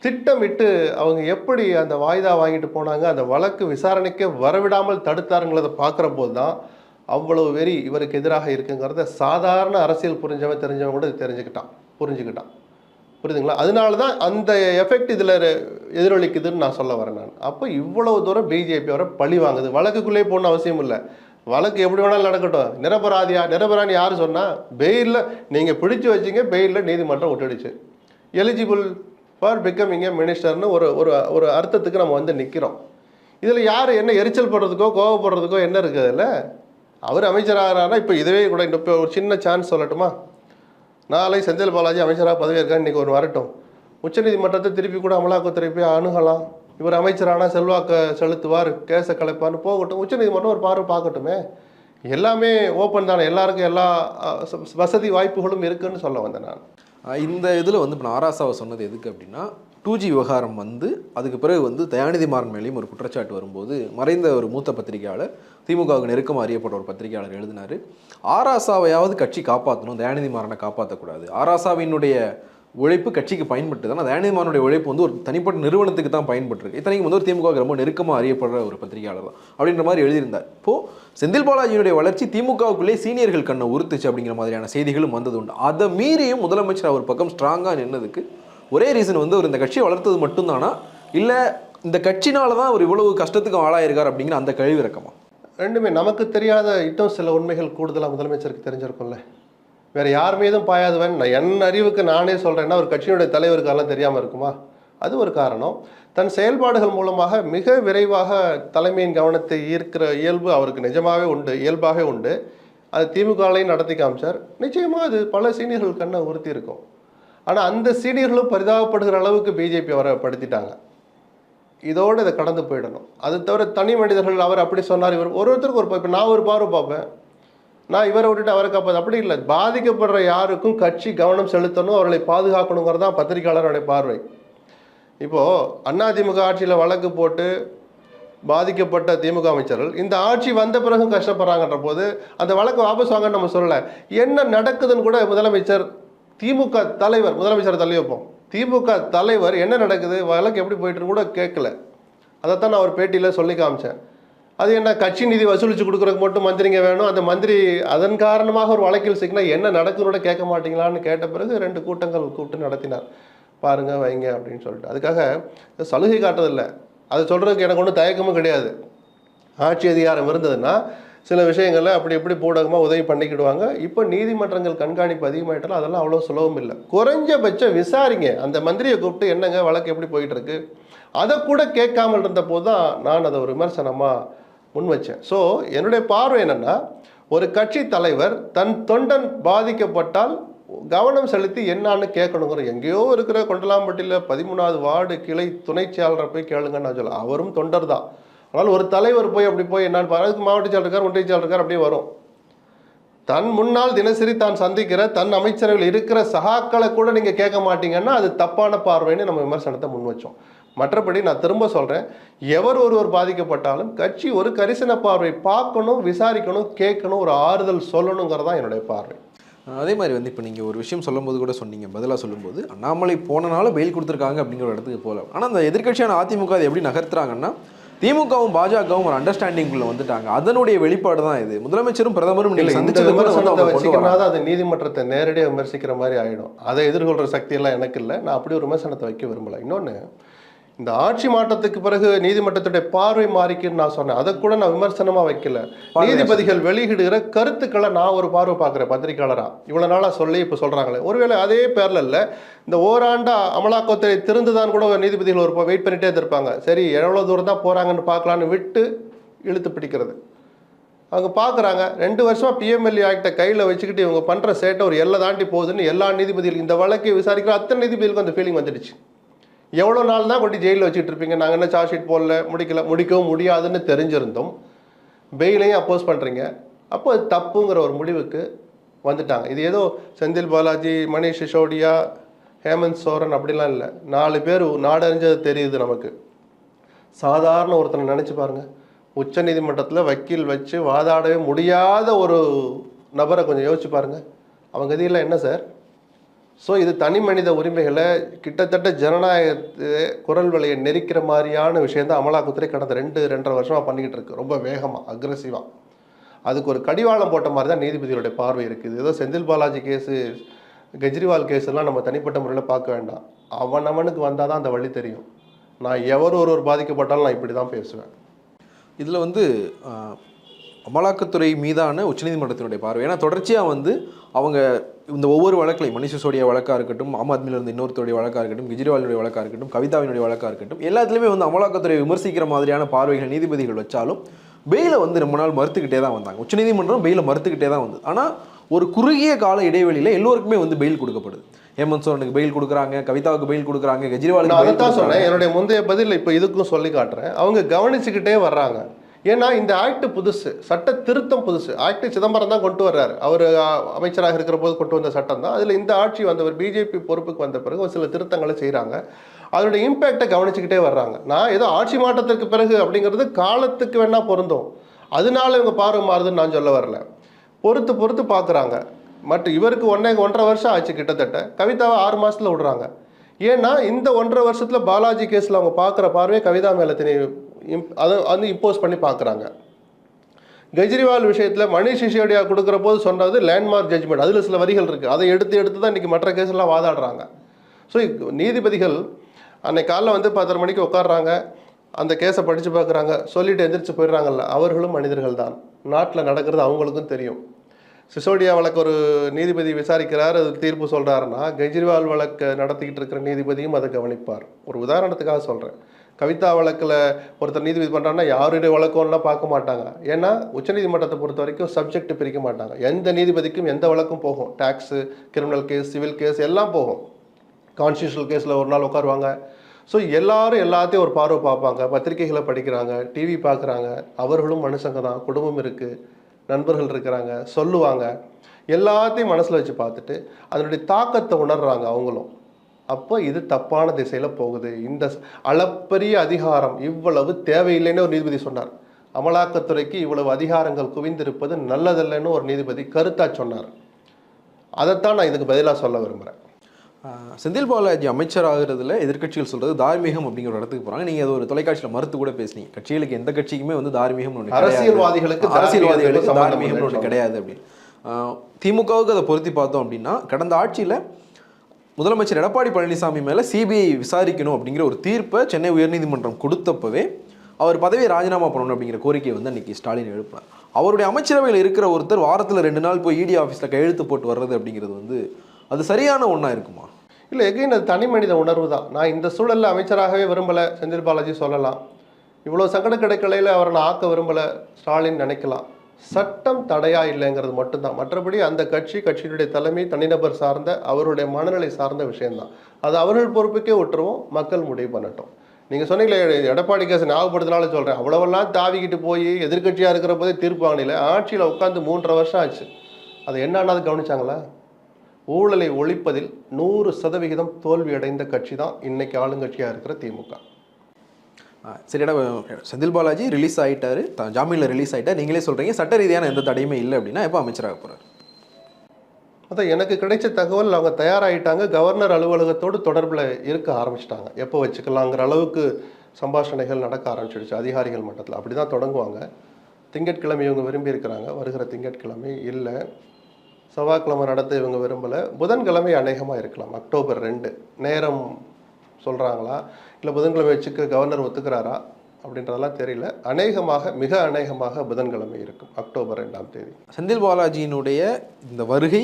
திட்டமிட்டு அவங்க எப்படி அந்த வாய்தா வாங்கிட்டு போனாங்க அந்த வழக்கு விசாரணைக்கே வரவிடாமல் தடுத்தாருங்கிறத பார்க்குற போது தான் அவ்வளவு வெறி இவருக்கு எதிராக இருக்குங்கிறத சாதாரண அரசியல் புரிஞ்சவன் தெரிஞ்சவன் கூட தெரிஞ்சுக்கிட்டான் புரிஞ்சுக்கிட்டான். புரியுதுங்களா? அதனால தான் அந்த எஃபெக்ட் இதில் எதிரொலிக்குதுன்னு நான் சொல்ல வரேன் நான். அப்போ இவ்வளவு தூரம் பிஜேபி வர பழி வாங்குது. வழக்குக்குள்ளே போகணும் அவசியம் இல்லை. வழக்கு எப்படி வேணாலும் நடக்கட்டும். நிரபராதியா? நிரபராணி யார் சொன்னால் பெயிலில் நீங்கள் பிடிச்சு வச்சீங்க பெயிலில் நீதிமன்றம் விட்டுடுச்சு எலிஜிபிள் ஃபார் பிகமிங் ஏ மினிஸ்டர்னு ஒரு ஒரு ஒரு அர்த்தத்துக்கு நம்ம வந்து நிற்கிறோம் இதில் யார் என்ன எரிச்சல் படுறதுக்கோ கோவப்படுறதுக்கோ என்ன இருக்குது அதில்? அவர் அமைச்சராகிறாரா? இப்போ இதுவே கூட இப்போ ஒரு சின்ன சான்ஸ் சொல்லட்டுமா? நாளை செந்தில் பாலாஜி அமைச்சராக பதவியேற்க இன்னைக்கு ஒரு வரட்டும். உச்சநீதிமன்றத்தை திருப்பி கூட அமலாக்கத்துறை போய் அணுகலாம். இவர் அமைச்சரானா செல்வாக்க செலுத்துவார் கேஸை கலைப்பார்னு போகட்டும் உச்சநீதிமன்றம் ஒரு பார்வை பார்க்கட்டுமே. எல்லாமே ஓப்பன் தானே எல்லாருக்கும் எல்லா வசதி வாய்ப்புகளும் இருக்குன்னு சொல்ல வந்தேன் நான். இந்த இதில் வந்து இப்போ நான் ஆராசாவை சொன்னது எதுக்கு அப்படின்னா டூ ஜி விவகாரம் வந்து அதுக்கு பிறகு வந்து தயாநிதி மாறன் மேலேயும் ஒரு குற்றச்சாட்டு வரும்போது மறைந்த ஒரு மூத்த பத்திரிகையாளர் திமுகவுக்கு நெருக்கமாக அறியப்பட்ட ஒரு பத்திரிகையாளர் எழுதினார். ஆராசாவையாவது கட்சி காப்பாற்றணும் தயாநிதி மாறனை காப்பாற்றக்கூடாது ஆராசாவினுடைய உழைப்பு கட்சிக்கு பயன்பட்டு தான் தயாநிதிமானுடைய உழைப்பு வந்து ஒரு தனிப்பட்ட நிறுவனத்துக்கு தான் பயன்பட்டுருக்கு. இத்தனைக்கும் வந்து ஒரு திமுக ரொம்ப நெருக்கமாக அறியப்படுற ஒரு பத்திரிகையாளர் தான். அப்படின்ற மாதிரி எழுதியிருந்தார். இப்போது செந்தில் பாலாஜியினுடைய வளர்ச்சி திமுகவுக்குள்ளே சீனியர்கள் கண்ணை உறுத்துச்சு அப்படிங்கிற மாதிரியான செய்திகளும் வந்தது உண்டு அதை மீறியும் முதலமைச்சர் அவர் பக்கம் ஸ்ட்ராங்காக நின்னதுக்கு ஒரே ரீசன் வந்து அவர் இந்த கட்சியை வளர்த்தது மட்டும்தானா? இல்லை இந்த கட்சினால தான் அவர் இவ்வளவு கஷ்டத்துக்கு ஆளாயிருக்கார் அப்படிங்கிற அந்த கழிவு இறக்கமா? ரெண்டுமே. நமக்கு தெரியாத இன்னும் சில உண்மைகள் கூடுதலாக முதலமைச்சருக்கு தெரிஞ்சிருக்கும்ல. வேறு யார் மீதும் பாயாதவன். நான் என் அறிவுக்கு நானே சொல்கிறேன்னா ஒரு கட்சியினுடைய தலைவருக்கெல்லாம் தெரியாமல் இருக்குமா? அது ஒரு காரணம். தன் செயல்பாடுகள் மூலமாக மிக விரைவாக தலைமையின் கவனத்தை ஈர்க்கிற இயல்பு அவருக்கு நிஜமாகவே உண்டு இயல்பாகவே உண்டு. அது திமுகலையும் நடத்தி காமிச்சார். நிச்சயமாக அது பல சீனியர்கள் கண்ணை உறுத்தி இருக்கும். ஆனால் அந்த சீனியர்களும் பரிதாபப்படுகிற அளவுக்கு பிஜேபி அவரை படுத்திட்டாங்க. இதோடு இதை கடந்து போயிடணும். அது தவிர தனி மனிதர்கள் அவர் அப்படி சொன்னார் இவர் ஒரு ஒருத்தருக்கு ஒரு இப்போ நான் ஒரு பார்வை பார்ப்பேன். நான் இவரை விட்டுட்டு அவரை காப்பது அப்படி இல்லை. பாதிக்கப்படுற யாருக்கும் கட்சி கவனம் செலுத்தணும் அவர்களை பாதுகாக்கணுங்கிறது தான் பத்திரிகையாளருடைய பார்வை. இப்போது அதிமுக ஆட்சியில் வழக்கு போட்டு பாதிக்கப்பட்ட திமுக அமைச்சர்கள் இந்த ஆட்சி வந்த பிறகும் கஷ்டப்படுறாங்கன்ற போது அந்த வழக்கு வாபஸ் வாங்கன்னு நம்ம சொல்லலை. என்ன நடக்குதுன்னு கூட முதலமைச்சர் திமுக தலைவர் முதலமைச்சர் தள்ளி வைப்போம். திமுக தலைவர் என்ன நடக்குது வழக்கு எப்படி போயிட்டுன்னு கூட கேட்கல. அதைத்தான் நான் ஒரு பேட்டியில் சொல்லி காமிச்சேன். அது என்ன கட்சி நிதி வசூலித்து கொடுக்குறதுக்கு மட்டும் மந்திரிங்க வேணும்? அந்த மந்திரி அதன் காரணமாக ஒரு வழக்கில் சிக்கினா என்ன நடக்குன்னு கேட்க மாட்டீங்களான்னு கேட்ட பிறகு ரெண்டு கூட்டங்கள் கூப்பிட்டு நடத்தினார். பாருங்க வைங்க அப்படின்னு சொல்லிட்டு. அதுக்காக சலுகை காட்டுறதில்லை. அது சொல்கிறதுக்கு எனக்கு ஒன்றும் தயக்கமும் கிடையாது. ஆட்சி அதிகாரம் இருந்ததுன்னா சில விஷயங்களை அப்படி இப்படி பூடகமாக உதவி பண்ணிக்கிடுவாங்க. இப்போ நீதிமன்றங்கள் கண்காணிப்பு அதிகமாயிட்டாலும் அதெல்லாம் அவ்வளோ சுலபம் இல்லை. குறைஞ்சபட்சம் விசாரிங்க. அந்த மந்திரியை கூப்பிட்டு என்னங்க வழக்கு எப்படி போயிட்டுருக்கு அதை கூட கேட்காமல் இருந்த போது தான் நான் அதை ஒரு விமர்சனமாக முன் வச்சேன் ஸோ என்னுடைய பார்வை என்னென்னா ஒரு கட்சி தலைவர் தன் தொண்டன் பாதிக்கப்பட்டால் கவனம் செலுத்தி என்னான்னு கேட்கணுங்கிற எங்கேயோ இருக்கிற கொண்டலாம்பட்டியில் பதிமூணாவது வார்டு கிளை துணை செயலரை போய் கேளுங்கன்னு நான் சொல்ல அவரும் தொண்டர் தான். ஆனால் ஒரு தலைவர் போய் அப்படி போய் என்னன்னு பாரு அதுக்கு மாவட்ட செயலர் இருக்கார் ஒன்றிய செயலர் இருக்கார் அப்படியே வரும். தன் முன்னால் தினசரி தான் சந்திக்கிற தன் அமைச்சர்கள் இருக்கிற சகாக்களை கூட நீங்கள் கேட்க மாட்டீங்கன்னா அது தப்பான பார்வைன்னு நம்ம விமர்சனத்தை முன் வச்சோம் மற்றபடி நான் திரும்ப சொல்கிறேன் எவர் ஒருவர் பாதிக்கப்பட்டாலும் கட்சி ஒரு கரிசன பார்வை பார்க்கணும் விசாரிக்கணும் கேட்கணும் ஒரு ஆறுதல் சொல்லணுங்கிறது தான் என்னுடைய பார்வை. அதே மாதிரி வந்து இப்போ நீங்கள் ஒரு விஷயம் சொல்லும்போது கூட சொன்னீங்க பதிலாக சொல்லும்போது அண்ணாமலை போனனால பெயில் கொடுத்துருக்காங்க அப்படிங்கிற ஒரு இடத்துக்கு போகல. ஆனால் அந்த எதிர்க்கட்சியான அதிமுக அதை எப்படி நகர்த்துறாங்கன்னா திமுகவும் பாஜகவும் ஒரு அண்டர்ஸ்டாண்டிங்குள்ள வந்துட்டாங்க. அதனுடைய வெளிப்பாடு தான் இது. முதலமைச்சரும் பிரதமரும். வச்சுக்கனாதான் அது நீதிமன்றத்தை நேரடியாக விமர்சிக்கிற மாதிரி ஆயிடும். அதை எதிர்கொள்கிற சக்தி எல்லாம் எனக்கு இல்லை. நான் அப்படி ஒரு விமர்சனத்தை வைக்க விரும்பல. இன்னொன்று இந்த ஆட்சி மாற்றத்துக்கு பிறகு நீதிமன்றத்துடைய பார்வை மாறிக்குன்னு நான் சொன்னேன். அதை கூட நான் விமர்சனமா வைக்கல. நீதிபதிகள் வெளியிடுகிற கருத்துக்களை நான் ஒரு பார்வை பார்க்குறேன் பத்திரிக்கையாளரா இவ்வளோ நாளாக சொல்லி இப்போ சொல்கிறாங்களே ஒருவேளை அதே பேரில் இல்லை. இந்த ஓராண்டா அமலாக்கத்துறை திருந்துதான் கூட நீதிபதிகள் ஒரு வெயிட் பண்ணிட்டே இருந்திருப்பாங்க. சரி எவ்வளோ தூரம் தான் போகிறாங்கன்னு பார்க்கலான்னு விட்டு இழுத்து பிடிக்கிறது. அவங்க பார்க்குறாங்க ரெண்டு வருஷமாக பிஎம்எல்ஏ ஆக்டை கையில் வச்சுக்கிட்டு இவங்க பண்ணுற சேட்டை ஒரு எல்லை தாண்டி போகுதுன்னு எல்லா நீதிபதிகள் இந்த வழக்கை விசாரிக்கிற அத்தனை நீதிபதிகளுக்கும் அந்த ஃபீலிங் வந்துடுச்சு. எவ்வளோ நாள் தான் கொண்டு ஜெயிலில் வச்சுட்டு இருப்பீங்க? நாங்கள் என்ன சார்ஜ் ஷீட் போடல முடிக்கல முடிக்கவும் முடியாதுன்னு தெரிஞ்சிருந்தோம் பெயிலையும் அப்போஸ் பண்ணுறீங்க அப்போ அது தப்புங்கிற ஒரு முடிவுக்கு வந்துட்டாங்க. இது ஏதோ செந்தில் பாலாஜி மணிஷ் சிசோடியா ஹேமந்த் சோரன் அப்படிலாம் இல்லை. நாலு பேர் நாடறிஞ்சது தெரியுது நமக்கு. சாதாரண ஒருத்தனை நினச்சி பாருங்கள் உச்ச நீதிமன்றத்தில் வக்கீல் வச்சு வாதாடவே முடியாத ஒரு நபரை கொஞ்சம் யோசிச்சு பாருங்கள் அவங்க கதியில் என்ன சார்? ஸோ இது தனி மனித உரிமைகளை கிட்டத்தட்ட ஜனநாயகத்தை குரல் வலையை நெரிக்கிற மாதிரியான விஷயம் தான் அமலாக்கத்துறை கடந்த ரெண்டு ரெண்டரை வருஷமாக பண்ணிக்கிட்டு இருக்கு. ரொம்ப வேகமாக அக்ரஸிவாக அதுக்கு ஒரு கடிவாளம் போட்ட மாதிரி தான் நீதிபதிகளுடைய பார்வை இருக்குது. ஏதோ செந்தில் பாலாஜி கேஸு கெஜ்ரிவால் கேஸ் எல்லாம் நம்ம தனிப்பட்ட முறையில் பார்க்க வேண்டாம். அவன் அவனுக்கு வந்தால் தான் அந்த வழி தெரியும். நான் எவர் ஒருவர் பாதிக்கப்பட்டாலும் நான் இப்படி தான் பேசுவேன். இதில் வந்து அமலாக்கத்துறை மீதான உச்சநீதிமன்றத்தினுடைய பார்வை. ஏன்னா தொடர்ச்சியாக வந்து அவங்க இந்த ஒவ்வொரு வழக்கிலையும் மணிஷ் சிசோடியா வழக்காக இருக்கட்டும் ஆம் ஆத்மியில இருந்து இன்னொருத்தருடைய வழக்காக இருக்கட்டும் கெஜ்ரிவாலுடைய வழக்காக இருக்கட்டும் கவிதாவினுடைய வழக்காக இருக்கட்டும் எல்லாத்துலேயுமே வந்து அமலாக்கத்துறை விமர்சிக்கிற மாதிரியான பார்வைகள் நீதிபதிகள் வச்சாலும் பெயிலை வந்து ரொம்ப நாள் மறுத்துக்கிட்டே தான் வந்தாங்க. உச்சநீதிமன்றம் பெயிலை மறுத்துக்கிட்டே தான் வந்தது. ஆனால் ஒரு குறுகிய கால இடைவெளியில் எல்லோருக்குமே வந்து பெயில் கொடுக்கப்படுது. ஹேமந்த் சோரனுக்கு பெயில் கொடுக்குறாங்க கவிதாவுக்கு பெயில் கொடுக்குறாங்க கெஜ்ரிவாலுக்கு அதை bail தான் கொடுக்குறாங்க. சொன்னேன் என்னுடைய முந்தைய பதில் இப்போ இதுக்கும் சொல்லி காட்டுறேன். அவங்க கவனிச்சுக்கிட்டே வர்றாங்க. ஏன்னா இந்த ஆக்ட் புதுசு சட்ட திருத்தம் புதுசு. ஆக்ட் சிதம்பரம் தான் கொண்டு வர்றாரு. அவர் அமைச்சராக இருக்கிற போது கொண்டு வந்த சட்டம் தான். அதில் இந்த ஆட்சி வந்தவர் பிஜேபி பொறுப்புக்கு வந்த பிறகு ஒரு சில திருத்தங்களை செய்கிறாங்க அதனுடைய இம்பேக்டை கவனிச்சுக்கிட்டே வர்றாங்க. நான் ஏதோ ஆட்சி மாற்றத்திற்கு பிறகு அப்படிங்கிறது காலத்துக்கு வேணால் பொருந்தும். அதனால இவங்க பார்வை மாறுதுன்னு நான் சொல்ல வரல. பொறுத்து பொறுத்து பார்க்குறாங்க மற்ற இவருக்கு ஒன்றே ஒன்றரை வருஷம் ஆச்சு கிட்டத்தட்ட. கவிதாவை ஆறு மாதத்தில் விடுறாங்க. ஏன்னா இந்த ஒன்றரை வருஷத்தில் பாலாஜி கேஸில் அவங்க பார்க்குற பார்வையை கவிதா மேலே திணி அதை வந்து இம்போஸ் பண்ணி பார்க்குறாங்க கெஜ்ரிவால் விஷயத்தில் மணிஷ் சிசோடியா கொடுக்குற போது சொன்னது லேண்ட்மார்க் ஜட்ஜ்மெண்ட் அதில் சில வரிகள் இருக்குது அதை எடுத்து எடுத்து தான் இன்றைக்கி மற்ற கேஸ்லாம் வாதாடுறாங்க. ஸோ நீதிபதிகள் அன்னைக்கு காலைல வந்து பத்தரை மணிக்கு உட்காடுறாங்க அந்த கேஸை படித்து பார்க்குறாங்க சொல்லிட்டு எந்திரிச்சு போயிடுறாங்கல்ல. அவர்களும் மனிதர்கள் தான். நாட்டில் நடக்கிறது அவங்களுக்கும் தெரியும். சிசோடியா வழக்கு ஒரு நீதிபதி விசாரிக்கிறார். அது தீர்ப்பு சொல்கிறாருன்னா கெஜ்ரிவால் வழக்கு நடத்திக்கிட்டு இருக்கிற நீதிபதியும் அதை கவனிப்பார். ஒரு உதாரணத்துக்காக சொல்கிறேன் கவிதா வழக்கில் ஒருத்தர் நீதிபதி பண்ணுறாங்கன்னா யாருடைய வழக்கம்லாம் பார்க்க மாட்டாங்க. ஏன்னா உச்சநீதிமன்றத்தை பொறுத்த வரைக்கும் சப்ஜெக்ட் பிரிக்க மாட்டாங்க. எந்த நீதிபதிக்கும் எந்த வழக்கும் போகும். Tax criminal case civil case எல்லாம் போகும். கான்ஸ்டியூஷனல் கேஸில் ஒரு நாள் உட்காருவாங்க. ஸோ எல்லாரும் எல்லாத்தையும் ஒரு பார்வை பார்ப்பாங்க. பத்திரிகைகளை படிக்கிறாங்க டிவி பார்க்குறாங்க. அவர்களும் மனுஷங்க தான். குடும்பம் இருக்குது நண்பர்கள் இருக்கிறாங்க. சொல்லுவாங்க. எல்லாத்தையும் மனசில் வச்சு பார்த்துட்டு அதனுடைய தாக்கத்தை உணர்றாங்க அவங்களும். அப்போ இது தப்பான திசையில் போகுது. இந்த அளப்பரிய அதிகாரம் இவ்வளவு தேவையில்லைன்னு ஒரு நீதிபதி சொன்னார். அமலாக்கத்துறைக்கு இவ்வளவு அதிகாரங்கள் குவிந்திருப்பது நல்லதல்லைன்னு ஒரு நீதிபதி கருத்தா சொன்னார். அதைத்தான் நான் இதுக்கு பதிலாக சொல்ல விரும்புகிறேன் செந்தில் பாலாஜி அமைச்சர் ஆகுறதுல எதிர்க்கட்சிகள் சொல்றது தார்மீகம் அப்படிங்கிற இடத்துக்கு போறாங்க. நீங்க அது ஒரு தொலைக்காட்சியில் மறுத்து கூட பேசுனீங்க. கட்சிகளுக்கு எந்த கட்சிக்குமே வந்து தார்மீகம் ஒன்று அரசியல்வாதிகளுக்கு அரசியல்வாதிகளுக்கு தார்மீகம் ஒன்று. கிடையாது அப்படின்னு. திமுகவுக்கு அதை பொருத்தி பார்த்தோம் அப்படின்னா கடந்த ஆட்சியில முதலமைச்சர் எடப்பாடி பழனிசாமி மேலே சிபிஐ விசாரிக்கணும் அப்படிங்கிற ஒரு தீர்ப்பை சென்னை உயர்நீதிமன்றம் கொடுத்தப்பவே அவர் பதவியை ராஜினாமா பண்ணணும் அப்படிங்கிற கோரிக்கையை வந்து அன்றைக்கி ஸ்டாலின் எழுப்பினார். அவருடைய அமைச்சரவையில் இருக்கிற ஒருத்தர் வாரத்தில் ரெண்டு நாள் போய் இடி ஆஃபீஸில் கையெழுத்து போட்டு வர்றது அப்படிங்கிறது வந்து அது சரியான ஒன்றா இருக்குமா? இல்லை எகைன் அது தனி மனித உணர்வு தான். நான் இந்த சூழலில் அமைச்சராகவே விரும்பலை செந்தில் பாலாஜி சொல்லலாம். இவ்வளோ சங்கட கிடைக்கலையில் அவரை நான் ஆக்க விரும்பலை ஸ்டாலின் நினைக்கலாம். சட்டம் தடையா இல்லைங்கிறது மட்டும்தான். மற்றபடி அந்த கட்சி கட்சியினுடைய தலைமை தனிநபர் சார்ந்த அவருடைய மனநிலை சார்ந்த விஷயம்தான். அது அவர்கள் பொறுப்புக்கே விட்டுருவோம் மக்கள் முடிவு பண்ணட்டும். நீங்கள் சொன்னீங்களே எடப்பாடி கேஸ் ஞாபகப்படுத்தினால சொல்கிறேன் அவ்வளவெல்லாம் தாவிக்கிட்டு போய் எதிர்கட்சியாக இருக்கிற போதே தீர்ப்பு வாங்கல ஆட்சியில் உட்காந்து மூன்றரை வருஷம் ஆச்சு. அது என்னன்னாவது கவனிச்சாங்களா? ஊழலை ஒழிப்பதில் நூறு சதவிகிதம் தோல்வியடைந்த கட்சி தான் இன்னைக்கு ஆளுங்கட்சியாக இருக்கிற திமுக. சரி இடம் செந்தில் பாலாஜி ரிலீஸ் ஆகிட்டார் த- ரிலீஸ் ஆகிட்டார் நீங்களே சொல்கிறீங்க சட்ட ரீதியான எந்த தடையுமே இல்லை அப்படின்னா எப்போ அமைச்சராக போகிறார் அதான் எனக்கு கிடைச்ச தகவல் அவங்க தயாராகிட்டாங்க கவர்னர் அலுவலகத்தோடு தொடர்பில் இருக்க ஆரம்பிச்சிட்டாங்க. எப்போ வச்சுக்கலாங்கிற அளவுக்கு சம்பாஷணைகள் நடக்க ஆரம்பிச்சிடுச்சு. அதிகாரிகள் மட்டத்தில். அப்படி தான் தொடங்குவாங்க. திங்கட்கிழமை இவங்க விரும்பி இருக்கிறாங்க. வருகிற திங்கட்கிழமை இல்லை. செவ்வாய்க்கிழமை நடத்த இவங்க விரும்பலை. புதன்கிழமை அநேகமாக இருக்கலாம். அக்டோபர் ரெண்டு. நேரம் சொல்கிறாங்களா இல்லை புதன்கிழமை வச்சுக்க கவர்னர் ஒத்துக்கிறாரா அப்படின்றதெல்லாம் தெரியல. அநேகமாக மிக அநேகமாக புதன்கிழமை இருக்கும் அக்டோபர் ரெண்டாம் தேதி. செந்தில் பாலாஜியினுடைய இந்த வருகை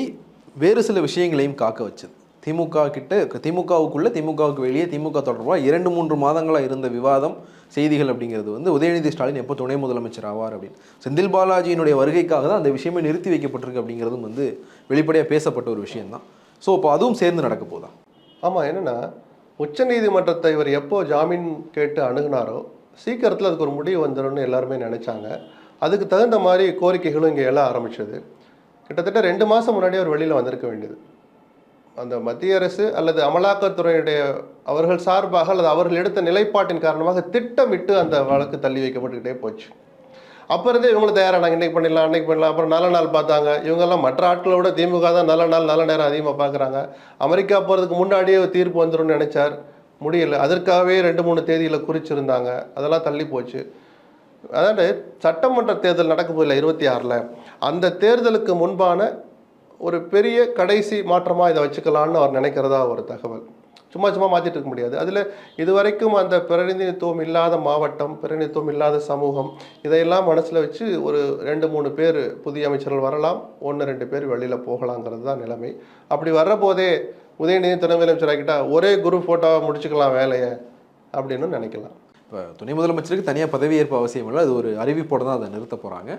வேறு சில விஷயங்களையும் காக்க வச்சது. திமுக கிட்ட திமுகவுக்குள்ள திமுகவுக்கு வெளியே திமுக தொடர்பாக இரண்டு மூன்று மாதங்களாக இருந்த விவாதம் செய்திகள் அப்படிங்கிறது வந்து உதயநிதி ஸ்டாலின் எப்போ துணை முதலமைச்சர் ஆவார் அப்படின்னு. செந்தில் பாலாஜியினுடைய வருகைக்காக தான் அந்த விஷயமே நிறுத்தி வைக்கப்பட்டிருக்கு அப்படிங்கிறதும் வந்து வெளிப்படையாக பேசப்பட்ட ஒரு விஷயம்தான். ஸோ இப்போ அதுவும் சேர்ந்து நடக்க போதா? ஆமாம் என்னென்னா உச்சநீதிமன்றத்தை இவர் எப்போ ஜாமீன் கேட்டு அணுகுனாரோ சீக்கிரத்தில் அதுக்கு ஒரு முடிவு வந்துடும்னு எல்லாருமே நினச்சாங்க. அதுக்கு தகுந்த மாதிரி கோரிக்கைகளும் இங்கே எழ ஆரம்பிச்சது. கிட்டத்தட்ட ரெண்டு மாதம் முன்னாடி அவர் வெளியில் வந்திருக்க வேண்டியது. அந்த மத்திய அரசு அல்லது அமலாக்கத்துறையுடைய அவர்கள் சார்பாக அல்லது அவர்கள் எடுத்த நிலைப்பாட்டின் காரணமாக திட்டமிட்டு அந்த வழக்கு தள்ளி வைக்கப்பட்டுக்கிட்டே போச்சு. அப்போ இருந்தே இவங்களும் தயாரானாங்க. இன்னைக்கு பண்ணிடலாம் அன்னைக்கு பண்ணலாம் அப்புறம் நல்ல நாள் பார்த்தாங்க. இவங்கெல்லாம் மற்ற ஆட்களை விட திமுக தான் நல்ல நாள் நல்ல நேரம் அதிகமாக பார்க்குறாங்க. அமெரிக்கா போகிறதுக்கு முன்னாடியே ஒரு தீர்ப்பு வந்துடும் நினச்சார். முடியல. அதற்காகவே ரெண்டு மூணு தேதியில் குறிச்சிருந்தாங்க. அதெல்லாம் தள்ளி போச்சு. அதாவது சட்டமன்ற தேர்தல் நடக்க போதில்லை இருபத்தி ஆறில். அந்த தேர்தலுக்கு முன்பான ஒரு பெரிய கடைசி மாற்றமாக இதை வச்சுக்கலான்னு அவர் நினைக்கிறதா ஒரு தகவல். சும்மா சும்மா மாற்றிட்டு இருக்க முடியாது. அதில் இதுவரைக்கும் அந்த பிரதிநிதித்துவம் இல்லாத மாவட்டம் பிரதிநிதித்துவம் இல்லாத சமூகம் இதையெல்லாம் மனசில் வச்சு ஒரு ரெண்டு மூணு பேர் புதிய அமைச்சர்கள் வரலாம் ஒன்று ரெண்டு பேர் வெளியில் போகலாங்கிறது தான் நிலைமை. அப்படி வர்ற போதே உதயநிதி துணை முதலமைச்சர் ஒரே குரூப் ஃபோட்டோவை முடிச்சுக்கலாம் வேலையை அப்படின்னு நினைக்கலாம். இப்போ துணை முதலமைச்சருக்கு தனியாக பதவியேற்பு அவசியம் இல்லை. அது ஒரு அறிவிப்போடு தான் அதை நிறுத்த போகிறாங்க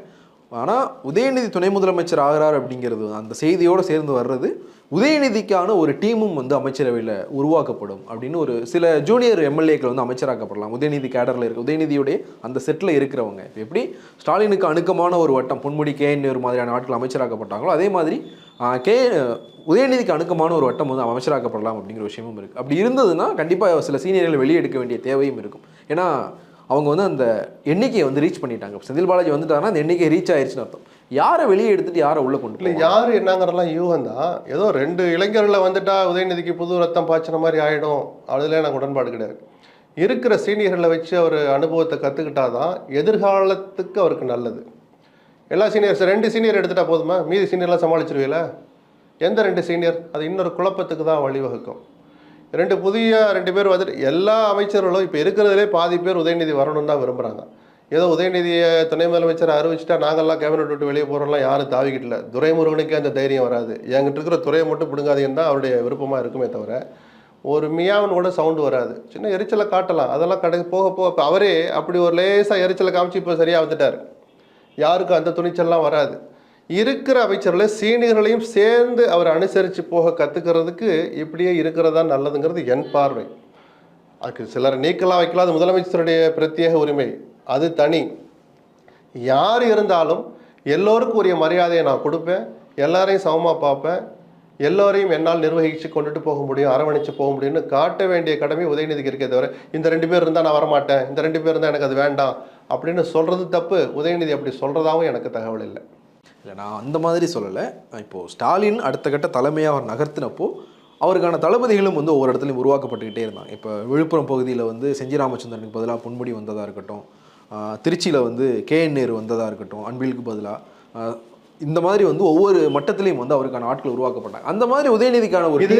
ஆனால் உதயநிதி துணை முதலமைச்சர் ஆகிறார் அப்படிங்கிறது அந்த செய்தியோடு சேர்ந்து வர்றது உதயநிதிக்கான ஒரு டீமும் வந்து அமைச்சரவையில் உருவாக்கப்படும் அப்படின்னு ஒரு சில ஜூனியர் எம்எல்ஏக்கள் வந்து அமைச்சராக்கப்படலாம். உதயநிதி கேடரில் இருக்க உதயநிதியுடைய அந்த செட்டில் இருக்கிறவங்க. இப்போ எப்படி ஸ்டாலினுக்கு அணுக்கமான ஒரு வட்டம் பொன்முடி கே ஒரு மாதிரியான ஆட்கள் அமைச்சராக்கப்பட்டாங்களோ அதே மாதிரி கே உதயநிதிக்கு அணுக்கமான ஒரு வட்டம் வந்து அமைச்சராக்கப்படலாம் அப்படிங்கிற விஷயமும் இருக்குது அப்படி இருந்ததுன்னா கண்டிப்பாக சில சீனியர்கள் வெளியே எடுக்க வேண்டிய தேவையும் இருக்கும். ஏன்னா அவங்க வந்து அந்த எண்ணிக்கையை வந்து ரீச் பண்ணிட்டாங்க. செந்தில் பாலாஜி வந்துட்டாங்கன்னா அந்த எண்ணிக்கை ரீச் ஆயிடுச்சுன்னு அர்த்தம். யாரை வெளியே எடுத்துட்டு யாரை உள்ள கொண்டு இல்லை? யார் என்னங்கிறதெல்லாம் யூகம் தான் ஏதோ ரெண்டு இளைஞர்களை வந்துட்டா உதயநிதிக்கு புது ரத்தம் பாய்ச்சின மாதிரி ஆகிடும் அதில் எனக்கு உடன்பாடு கிடையாது. இருக்கிற சீனியர்களை வச்சு அவர் அனுபவத்தை கற்றுக்கிட்டாதான் எதிர்காலத்துக்கு அவருக்கு நல்லது. எல்லா சீனியர்ஸ் ரெண்டு சீனியர் எடுத்துட்டா போதுமா? மீதி சீனியர்லாம் சமாளிச்சிருவீல? எந்த ரெண்டு சீனியர்? அது இன்னொரு குழப்பத்துக்கு தான் வழிவகுக்கும். ரெண்டு புதிய ரெண்டு பேர் வந்துட்டு எல்லா அமைச்சர்களும் இப்போ இருக்கிறதுலே பாதி பேர் உதயநிதி வரணும்னு தான் விரும்புகிறாங்க ஏதோ உதயநிதியை துணை முதலமைச்சர் அறிவிச்சிட்டா நாங்கள்லாம் கேபினட் விட்டு வெளியே போகிறோம்லாம் யாரும் தாவிக்கிட்டல. துரைமுருகனுக்கே அந்த தைரியம் வராது. என்கிட்ட இருக்கிற துறையை மட்டும் பிடுங்காதீங்கன்னு தான் அவருடைய விருப்பமாக இருக்குமே தவிர ஒரு மியாவன் கூட சவுண்டு வராது. சின்ன எரிச்சலை காட்டலாம். அதெல்லாம் கடை போக போக இப்போ அவரே அப்படி ஒரு லேசாக எரிச்சலை காமிச்சு இப்போ சரியாக வந்துட்டார். யாருக்கும் அந்த துணிச்சல்லாம் வராது. இருக்கிற அமைச்சர்களை சீனியர்களையும் சேர்ந்து அவர் அனுசரித்து போக கற்றுக்கிறதுக்கு இப்படியே இருக்கிறதா நல்லதுங்கிறது என் பார்வை. அதுக்கு சிலர் நீக்கலாம் வைக்கலாம். அது முதலமைச்சருடைய பிரத்யேக உரிமை. அது தனி. யார் இருந்தாலும் எல்லோருக்கும் உரிய மரியாதையை நான் கொடுப்பேன். எல்லாரையும் சமமாக பார்ப்பேன். எல்லோரையும் என்னால் நிர்வகித்து கொண்டுட்டு போக முடியும் அரவணைச்சு போக முடியும்னு காட்ட வேண்டிய கடமை உதயநிதிக்கு இருக்கே தவிர இந்த ரெண்டு பேர் இருந்தால் நான் வரமாட்டேன் இந்த ரெண்டு பேர் இருந்தால் எனக்கு அது வேண்டாம் அப்படின்னு சொல்கிறது தப்பு. உதயநிதி அப்படி சொல்கிறதாவும் எனக்கு தகவல் இல்லை. இல்லை நான் அந்த மாதிரி சொல்லலை. இப்போது ஸ்டாலின் அடுத்த கட்ட தலைமையாக அவர் நகர்த்தினப்போ அவருக்கான தளபதிகளும் வந்து ஒவ்வொரு இடத்துலையும் உருவாக்கப்பட்டுக்கிட்டே இருந்தாங்க. இப்போ விழுப்புரம் பகுதியில் வந்து செஞ்சி ராமச்சந்திரனுக்கு பதிலாக பொன்முடி வந்ததாக இருக்கட்டும் திருச்சியில் வந்து கே என் நேரு வந்ததாக இருக்கட்டும் அன்பிலுக்கு பதிலாக இந்த மாதிரி வந்து ஒவ்வொரு மட்டத்திலையும் வந்து அவருக்கான ஆட்கள் உருவாக்கப்பட்டாங்க. அந்த மாதிரி உதயநிதிக்கான ஒரு இது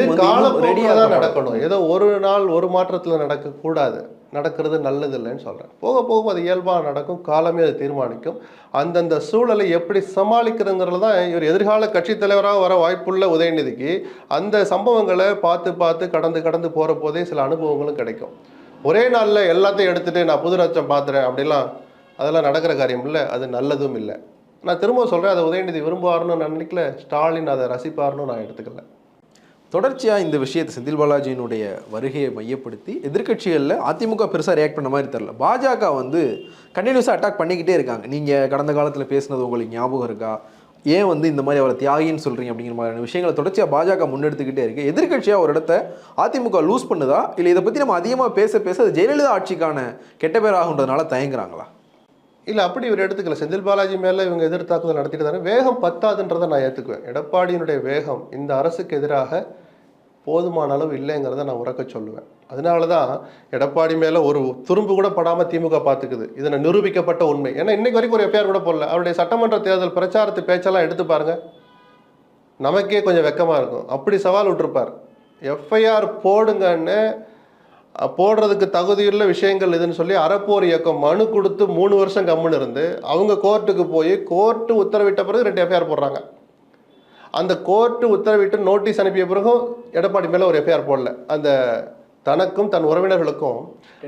ready-ஆ தான் நடக்கணும். ஏதோ ஒரு நாள் ஒரு மாற்றத்தில் நடக்கக்கூடாது. நடக்கிறது நல்லது இல்லைன்னு சொல்கிறேன் போக போக அது இயல்பாக நடக்கும். காலமே அது தீர்மானிக்கும். அந்தந்த சூழலை எப்படி சமாளிக்கிறதுங்கிறது தான் இவர் எதிர்கால கட்சித் தலைவராக வர வாய்ப்புள்ள உதயநிதிக்கு அந்த சம்பவங்களை பார்த்து பார்த்து கடந்து கடந்து போகிற போதே சில அனுபவங்களும் கிடைக்கும். ஒரே நாளில் எல்லாத்தையும் எடுத்துகிட்டு நான் புது நட்சம் பார்த்துறேன் அப்படிலாம் அதெல்லாம் நடக்கிற காரியம் இல்லை அது நல்லதும் இல்லை. நான் திரும்ப சொல்கிறேன் அதை உதயநிதி விரும்புவார்னு நான் நினைக்கல. ஸ்டாலின் அதை ரசிப்பார்னு நான் எடுத்துக்கல. தொடர்ச்சியாக இந்த விஷயத்தை செந்தில் பாலாஜியினுடைய வருகையை மையப்படுத்தி எதிர்க்கட்சிகளில் அதிமுக பெருசாக ரியாக்ட் பண்ண மாதிரி தெரில பாஜக வந்து கண்டினியூஸாக அட்டாக் பண்ணிக்கிட்டே இருக்காங்க. நீங்கள் கடந்த காலத்தில் பேசுனது உங்களுக்கு ஞாபகம் இருக்கா? ஏன் வந்து இந்த மாதிரி அவரை தியாகின்னு சொல்கிறீங்க அப்படிங்கிற மாதிரியான விஷயங்களை தொடர்ச்சியாக பாஜக முன்னெடுத்துக்கிட்டே இருக்குது எதிர்க்கட்சியாக ஒரு இடத்த அதிமுக லூஸ் பண்ணுதா? இல்லை இதை பற்றி நம்ம அதிகமாக பேச பேச அது ஜெயலலிதா ஆட்சிக்கான கெட்ட பேர் ஆகுன்றதுனால தயங்குறாங்களா? இல்லை அப்படி இவர் எடுத்துக்கல. செந்தில் பாலாஜி மேலே இவங்க எதிர் தாக்குதல் நடத்திட்டு தானே வேகம் பத்தாதுன்றதை நான் ஏற்றுக்குவேன் எடப்பாடியினுடைய வேகம் இந்த அரசுக்கு எதிராக போதுமான அளவு இல்லைங்கிறத நான் உறக்க சொல்லுவேன். அதனால தான் எடப்பாடி மேலே ஒரு துரும்பு கூட படாமல் திமுக பார்த்துக்குது இதனை நிரூபிக்கப்பட்ட உண்மை. ஏன்னா இன்னைக்கு வரைக்கும் ஒரு எஃப்ஐஆர் கூட போடல. அவருடைய சட்டமன்ற தேர்தல் பிரச்சாரத்து பேச்செல்லாம் எடுத்து பாருங்கள் நமக்கே கொஞ்சம் வெக்கமாக இருக்கும். அப்படி சவால் விட்டுருப்பார். எஃப்ஐஆர் போடுங்கன்னு போடுறதுக்கு தகுதியுள்ள விஷயங்கள் இதுன்னு சொல்லி அறப்போர் இயக்கம் மனு கொடுத்து மூணு வருஷம் கம்முன்னு இருந்து அவங்க கோர்ட்டுக்கு போய் கோர்ட்டு உத்தரவிட்ட பிறகு ரெண்டு எஃப்ஐஆர் போடுறாங்க. அந்த கோர்ட்டு உத்தரவிட்டு நோட்டீஸ் அனுப்பிய பிறகும் எடப்பாடி மேலே ஒரு எஃப்ஐஆர் போடல. அந்த தனக்கும் தன் உறவினர்களுக்கும்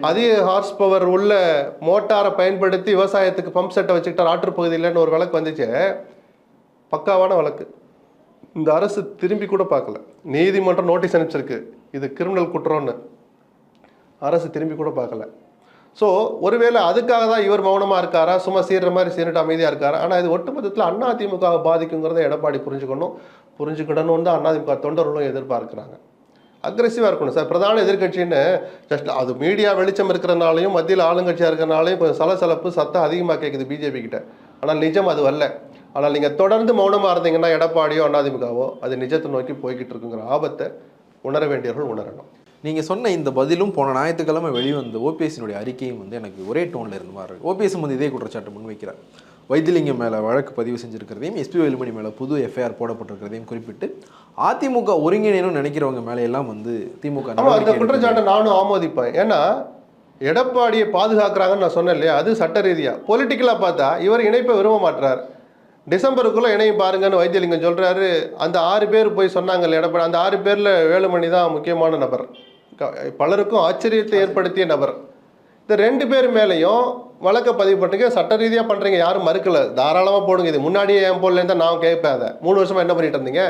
அதிக ஹார்ஸ் பவர் உள்ள மோட்டாரை பயன்படுத்தி விவசாயத்துக்கு பம்ப் செட்டை வச்சுக்கிட்டார். ஆற்றுப்பகுதியிலன்னு ஒரு வழக்கு வந்துச்சு. பக்காவான வழக்கு. இந்த அரசு திரும்பி கூட பார்க்கல. நீதிமன்றம் நோட்டீஸ் அனுப்பிச்சிருக்கு. இது கிரிமினல் குற்றம்னு. அரசு திரும்பி கூட பார்க்கல. ஸோ ஒருவேளை அதுக்காக தான் இவர் மௌனமாக இருக்காரா? சும்மா சீர்ற மாதிரி சீரிட்டு அமைதியாக இருக்காரா? ஆனால் இது ஒட்டுமொத்தத்தில் அண்ணா அதிமுக பாதிக்குங்கிறத எடப்பாடி புரிஞ்சுக்கணும். புரிஞ்சுக்கிடணும்னு தான் அதிமுக தொண்டர்களும் எதிர்பார்க்குறாங்க. அக்ரெசிவாக இருக்கணும். சார் பிரதான எதிர்க்கட்சின்னு ஜஸ்ட் அது மீடியா வெளிச்சம் இருக்கிறனாலையும் மத்தியில் ஆளுங்கட்சியாக இருக்கிறனாலையும் கொஞ்சம் சலசலப்பு சத்தம் அதிகமாக கேட்குது பிஜேபி கிட்ட. ஆனால் நிஜம் அது வரல ஆனால் நீங்கள் தொடர்ந்து மௌனமாக இருந்தீங்கன்னா எடப்பாடியோ அதிமுகவோ அது நிஜத்தை நோக்கி போய்கிட்டு இருக்குங்கிற ஆபத்தை உணர வேண்டியவர்கள் உணரணும். நீங்கள் சொன்ன இந்த பதிலும் போன ஞாயிற்றுக்கிழமை வெளிவந்த ஓபிஎஸ்னுடைய அறிக்கையும் வந்து எனக்கு ஒரே டோனில் இருந்த மாதிரி ஓபிஎஸ் வந்து இதே குற்றச்சாட்டு முன்வைக்கிறார். வைத்திலிங்கம் மேலே வழக்கு பதிவு செஞ்சிருக்கிறதையும் எஸ்பி வேலுமணி மேலே புது எஃப்ஐஆர் போடப்பட்டிருக்கிறதையும் குறிப்பிட்டு அதிமுக ஒருங்கிணைன்னு நினைக்கிறவங்க மேலே எல்லாம் வந்து திமுக அந்த. குற்றச்சாட்டை நானும் ஆமோதிப்பேன். ஏன்னா எடப்பாடியை பாதுகாக்கிறாங்கன்னு நான் சொன்னேன் இல்லையா? அது சட்ட ரீதியா. பொலிட்டிக்கலாக பார்த்தா இவர் இணைப்பை விரும்ப மாட்டார் டிசம்பருக்குள்ள இணையம் பாருங்கன்னு வைத்தியலிங்கம் சொல்றாரு. அந்த ஆறு பேர் போய் சொன்னாங்கல்ல எடப்பாடி அந்த ஆறு பேர்ல வேலுமணி தான் முக்கியமான நபர். பலருக்கும் ஆச்சரியத்தை ஏற்படுத்திய நபர். இந்த ரெண்டு பேர் மேலேயும் வழக்கை பதிவு பண்ணுறீங்க சட்ட ரீதியாக பண்ணுறீங்க யாரும் மறுக்கல. தாராளமாக போடுங்க இது முன்னாடியே என் தான் நான் கேட்பேன் அதை. மூணு வருஷமாக என்ன பண்ணிட்டு இருந்தீங்க?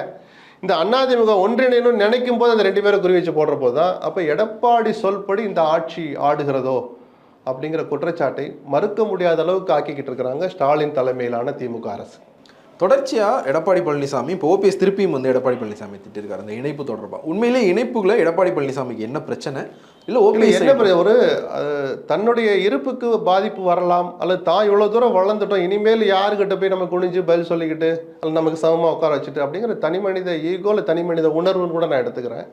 இந்த அதிமுக ஒன்றிணைன்னு நினைக்கும் போது அந்த ரெண்டு பேரை குறி வச்சு போடுற போது தான் அப்போ எடப்பாடி சொல்படி இந்த ஆட்சி ஆடுகிறதோ அப்படிங்கிற குற்றச்சாட்டை மறுக்க முடியாத அளவுக்கு ஆக்கிக்கிட்டு இருக்கிறாங்க ஸ்டாலின் தலைமையிலான திமுக அரசு. தொடர்ச்சியா எடப்பாடி பழனிசாமி இப்போ ஓபிஎஸ் திருப்பியும் வந்து எடப்பாடி பழனிசாமி திட்டிருக்காரு. அந்த இணைப்பு தொடர்பா? உண்மையிலே இணைப்புகளை எடப்பாடி பழனிசாமிக்கு என்ன பிரச்சனை? இல்லை ஓபிஎஸ் என்ன? ஒரு தன்னுடைய இருப்புக்கு பாதிப்பு வரலாம் அல்லது தான் இவ்வளோ தூரம் வளர்ந்துட்டோம் இனிமேல் யாருக்கிட்ட போய் நம்ம குனிஞ்சு பதில் சொல்லிக்கிட்டு அல்லது நமக்கு சமமாக உட்கார வச்சுட்டு அப்படிங்கிற தனி மனித ஈகோல தனி மனித உணர்வுன்னு கூட நான் எடுத்துக்கிறேன்.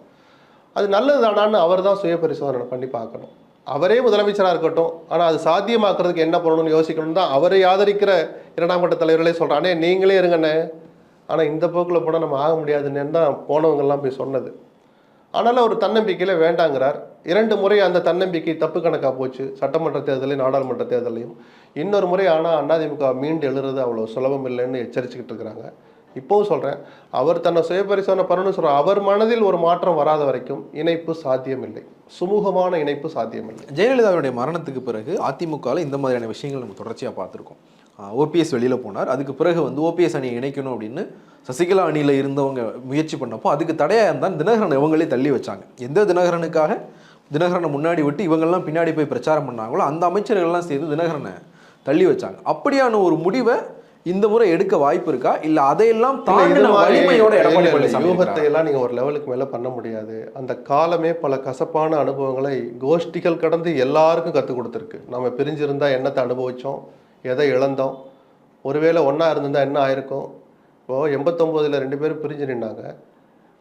அது நல்லது தானான்னு அவர் தான் சுய பரிசோதனை பண்ணி பார்க்கணும். அவரே முதலமைச்சராக இருக்கட்டும் ஆனால் அது சாத்தியமாக்குறதுக்கு என்ன பண்ணணும்னு யோசிக்கணும் தான் அவரை ஆதரிக்கிற இரண்டாம் கட்ட தலைவர்களே சொல்கிறானே நீங்களே இருங்கண்ணே. ஆனால் இந்த போக்கில் போனால் நம்ம ஆக முடியாதுன்னு தான் போனவங்கெல்லாம் போய் சொன்னது. ஆனாலும் அவர் தன்னம்பிக்கையில் வேண்டாங்கிறார். இரண்டு முறை அந்த தன்னம்பிக்கை தப்பு கணக்காக போச்சு. சட்டமன்ற தேர்தலையும் நாடாளுமன்ற தேர்தலையும். இன்னொரு முறை ஆனால் அதிமுக மீண்டு எழுறது அவ்வளோ சுலபம் இல்லைன்னு எச்சரிச்சுக்கிட்டு இருக்கிறாங்க. இப்போவும் சொல்கிறேன் அவர் தன்னை சுயபரிசோதனை பண்ணணும்னு சொல்கிறார் அவர் மனதில் ஒரு மாற்றம் வராத வரைக்கும் இணைப்பு சாத்தியமில்லை. சுமூகமான இணைப்பு சாத்தியமில்லை. ஜெயலலிதாவுடைய மரணத்துக்கு பிறகு அதிமுகவில் இந்த மாதிரியான விஷயங்கள் நம்ம தொடர்ச்சியாக பார்த்துருக்கோம். ஓபிஎஸ் வெளியில் போனார். அதுக்கு பிறகு வந்து ஓபிஎஸ் அணியை இணைக்கணும் அப்படின்னு சசிகலா அணியில் இருந்தவங்க முயற்சி பண்ணப்போ அதுக்கு தடையாக இருந்தால் தினகரன். இவங்களே தள்ளி வச்சாங்க. எந்த தினகரனுக்காக? தினகரனை முன்னாடி விட்டு இவங்கெல்லாம் பின்னாடி போய் பிரச்சாரம் பண்ணாங்களோ அந்த அமைச்சர்கள்லாம் சேர்ந்து தினகரனை தள்ளி வச்சாங்க. அப்படியான ஒரு முடிவை இந்த முறை எடுக்க வாய்ப்பு இருக்கா? இல்ல அதையெல்லாம் தாண்டின வலிமையோட எடப்பாடி பழனிசாமி யூகத்தை? எல்லாம் நீங்க ஒரு லெவலுக்கு மேல பண்ண முடியாது. அந்த காலமே பல கசப்பான அனுபவங்களை கோஷ்டிகள் கடந்து எல்லாருக்கும் கற்றுக் கொடுத்துருக்கு. நம்ம பிரிஞ்சிருந்தா என்னத்தை அனுபவிச்சோம்? எதை இழந்தோம்? ஒருவேளை ஒண்ணா இருந்திருந்தா என்ன ஆயிருக்கும்? இப்போ எண்பத்தொம்போதில் ரெண்டு பேரும் பிரிஞ்சு நின்னாங்க.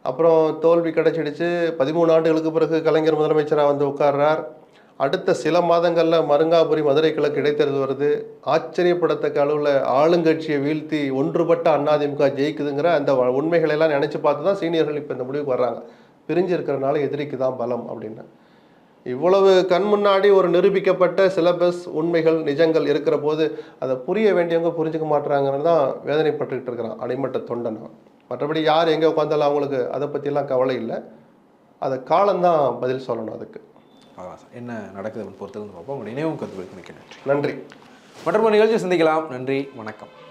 அப்புறம் தோல்வி கிடைச்சிடுச்சு பதிமூணு ஆண்டுகளுக்கு பிறகு கலைஞர் முதலமைச்சராக வந்து உட்கார்றார். அடுத்த சில மாதங்களில் மருங்காபுரி மதுரை கிழக்கு இடைத்தேர்தல் வருது. ஆச்சரியப்படத்தக்க அளவில் ஆளுங்கட்சியை வீழ்த்தி ஒன்றுபட்ட அதிமுக ஜெயிக்குதுங்கிற அந்த உண்மைகளெல்லாம் நினச்சி பார்த்து தான் சீனியர்கள் இப்போ இந்த முடிவுக்கு வர்றாங்க. பிரிஞ்சு இருக்கிறனால எதிரிக்கு தான் பலம் அப்படின்னு. இவ்வளவு கண் முன்னாடி ஒரு நிரூபிக்கப்பட்ட சிலபஸ் உண்மைகள் நிஜங்கள் இருக்கிற போது அதை புரிய வேண்டியவங்க புரிஞ்சுக்க மாட்டுறாங்கன்னு தான் வேதனைப்பட்டுக்கிட்டு இருக்கிறான் அடிமட்ட தொண்டனா மற்றபடி யார் எங்கே உட்காந்தாலும் அவங்களுக்கு அதை பற்றியெல்லாம் கவலை இல்லை. அதை காலம்தான் பதில் சொல்லணும் அதுக்கு. அதான் சார். என்ன நடக்குது அப்படின்னு பார்ப்போம். உங்களுடைய நினைவும் நன்றி. நன்றி. மற்றொரு நிகழ்ச்சி சந்திக்கலாம். நன்றி. வணக்கம்.